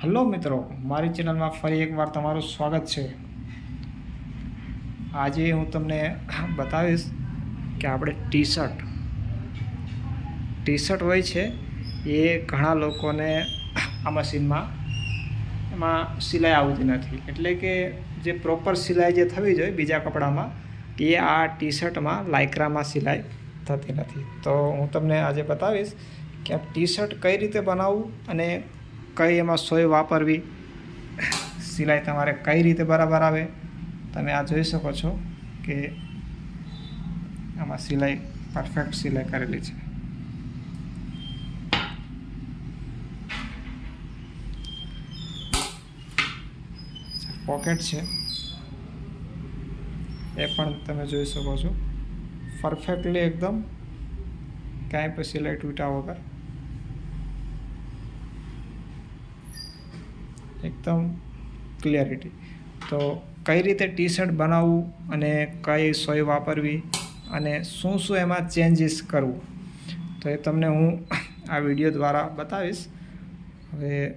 Hello મિત્રો, મારી ચેનલમાં ફરી એકવાર તમારું સ્વાગત છે. આજે હું તમને બતાવીશ કે આપણે ટી શર્ટ ટી શર્ટ હોય છે, એ ઘણા લોકોને આ મશીનમાં એમાં સિલાઈ આવતી નથી. એટલે કે જે પ્રોપર સિલાઈ જે થવી જોઈએ બીજા કપડામાં, એ આ ટી શર્ટમાં લાયક્રામાં સિલાઈ થતી નથી. તો હું તમને આજે બતાવીશ કે આ ટી શર્ટ કઈ રીતે બનાવવું અને કઈ એમાં સોય વાપરવી? સિલાઈ તમારે કઈ રીતે બરાબર આવે? તમે આ જોઈ શકો છો કે આમાં સિલાઈ પરફેક્ટ સિલાઈ કરેલી છે. પોકેટ છે. એ પણ તમે જોઈ શકો છો. પરફેક્ટલી એકદમ. ક્યાંય પણ સિલાઈ તૂટ્યા વગર. એકદમ ક્લિયરિટી તો કઈ રીતે ટી શર્ટ બનાવવું અને કઈ સોય વાપરવી અને શું શું એમાં ચેન્જીસ કરવું? તો એ તમને હું આ વીડિયો દ્વારા બતાવીશ. હવે